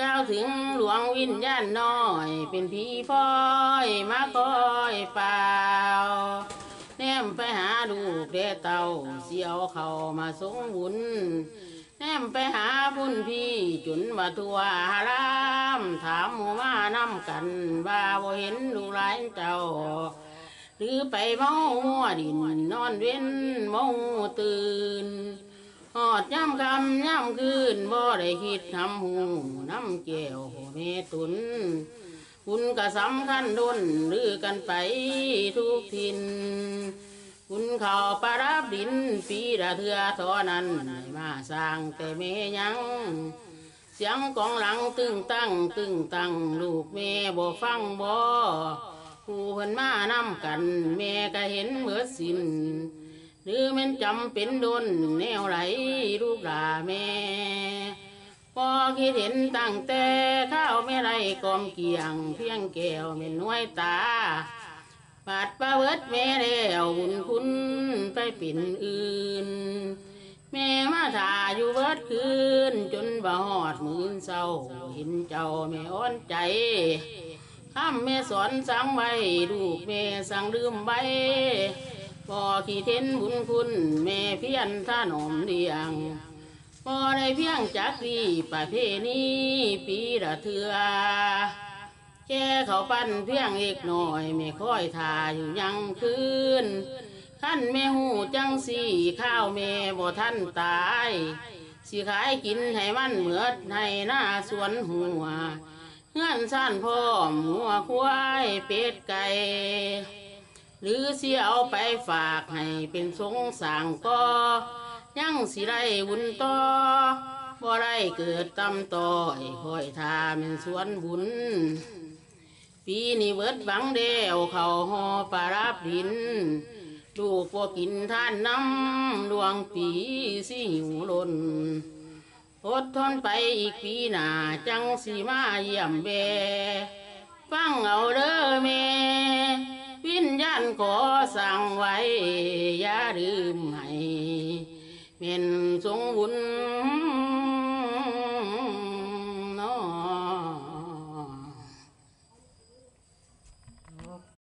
ก้าวถึงหลวงวิญญาณน้อย เป็นผีพ้อยมาคอยเปล่าแนมไปหาลูกเดเต่าเสียวเขามาสงบุญแนมไปหาบุญพี่จุนว่าทัวหารามถามหมู่มานำกันว่าบ่เห็นลูกหลานเจ้า หรือไปเมามัวดินนอนเว้นเมาตื่น หอดย่ำคำย่ำคืนบ่ได้คิดทำหูน้ำแก้วเมตุนคุณก็สำคัญดนหรือกันไปทุกทิน คุณเขาปารับดินปีละเถือทอนั้นมาสร้างแต่เมยัง เสียงกองหลังตึงตั้งตึงตั้งลูกแม่บ่ฟังบ่ผู้เพิ่นมานำกัน แม่ก็เห็นเบิดสิน หรือแม่นจำเป็นโดนแนวไหลลูกหลาแม่พอคิดเห็นตั้งแต่ข้าวแม่ไรกอมเกียง เพียงแก้วแม่น้อยตาบาดประเบิดแม่แล้วบุญคุณไปเป็นอื่น แม่มาถ่าอยู่เบิดคืน จนบ่หอดมือนเศร้าเห็นเจ้าแม่อ่อนใจคำแม่สอนสั่งไว้ลูกแม่สั่งลืมไว้บ่ ขี้เทนบุญคุณ แม่เพียนท่านอมเดียงพอได้เพียงจักรีประเพณีปีละเถือแค่เขาปั้นเพียงเอกหน่อยไม่ค่อยทาอยู่ยังคืนขั้นแม่หูจังสีข้าวแม่บ่ท่านตาย สิขายกินให้มันเหมือดให้หน้าสวนหัวเงื่อนสั้นพร้อมหัวควายเป็ดไก่ หรือเสิเอาไปฝากให้เป็นสงสางก็ยังสิได้บุญต่อบ่ได้เกิดตำต่อยคอยทาเป็นสวนบุญ ปีนี้เบิดบังเดวเขาหอปลารับดินลูกพวกกินท่านน้ำดวงปีสิหิวลนอดทนไปอีกปีหน้าจังสีมาเยี่ยมเบฟังเอาเด้อแม่ ขอสั่งไว้ อย่าลืมให้เป็นสงวุญ